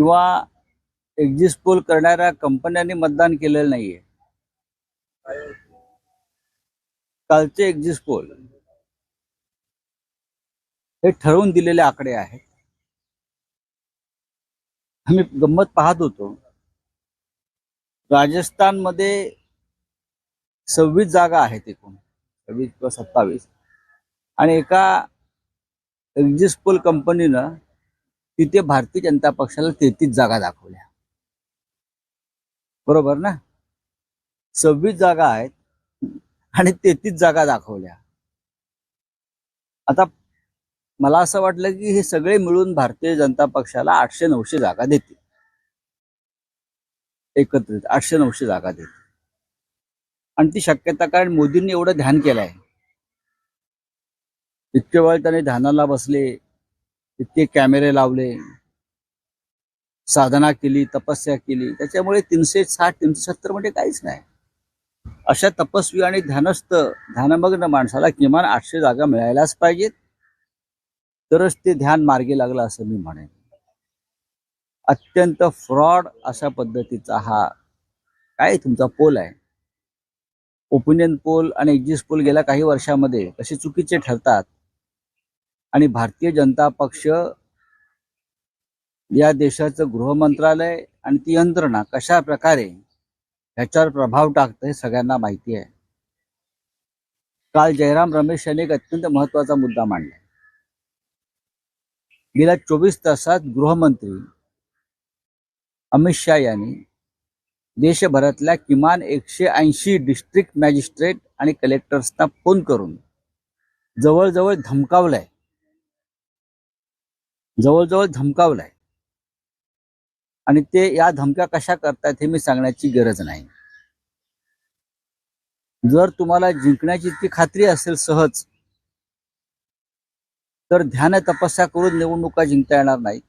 किंवा exist pole करणाऱ्या कंपन्यांनी मतदान केलेलं नाहीये. कालचे एक्झिस्ट पोल हे ठरवून दिलेले आकडे आहेत. आम्ही गंमत पाहत होतो. राजस्थानमध्ये सव्वीस जागा आहेत एकूण. सव्वीस किंवा सत्तावीस. आणि एका एक्झिस्ट पोल कंपनीनं तिथे भारतीय जनता पक्षाला तेहतीस जागा दाखवल्या. बरोबर ना? सव्वीस जागा आहेत आणि तेहतीस जागा दाखवल्या. आता मला असं वाटलं की हे सगळे मिळून भारतीय जनता पक्षाला आठशे नऊशे जागा देतील. एकत्रित आठशे नऊशे जागा देतील. आणि ती शक्यता कारण मोदींनी एवढं ध्यान केलंय. इतके वेळ त्याने ध्यानाला बसले. इतके कॅमेरे लावले साधना केली तपस्या केली. त्याच्यामुळे तीनशे साठ तीनशे सत्तर म्हणजे काहीच नाही. अशा तपस्वी आणि ध्यानस्थ ध्यानमग्न माणसाला किमान आठशे जागा मिळायलाच पाहिजेत. तरच ते ध्यान मार्गी लागलं असं मी म्हणेन. अत्यंत फ्रॉड अशा पद्धतीचा हा काय तुमचा पोल आहे? ओपिनियन पोल आणि एक्झिस्ट पोल गेल्या काही वर्षामध्ये कसे चुकीचे ठरतात? आणि भारतीय जनता पक्ष या देशाचं गृहमंत्रालय आणि ती यंत्रणा कशा प्रकारे ह्याच्यावर प्रभाव टाकतं हे सगळ्यांना माहिती आहे. काल जयराम रमेश यांनी एक अत्यंत महत्त्वाचा मुद्दा मांडला. गेल्या चोवीस तासात गृहमंत्री अमित शहा यांनी देशभरातल्या किमान एकशे ऐंशी डिस्ट्रिक्ट मॅजिस्ट्रेट आणि कलेक्टर्सना फोन करून जवळजवळ धमकावलंय जवळजवळ धमकावलंय. आणि ते या धमक्या कशा करतात हे मी सांगण्याची गरज नाही. जर तुम्हाला जिंकण्याची इतकी खात्री असेल सहज तर ध्यान तपस्या करून निवडणुका जिंकता येणार नाही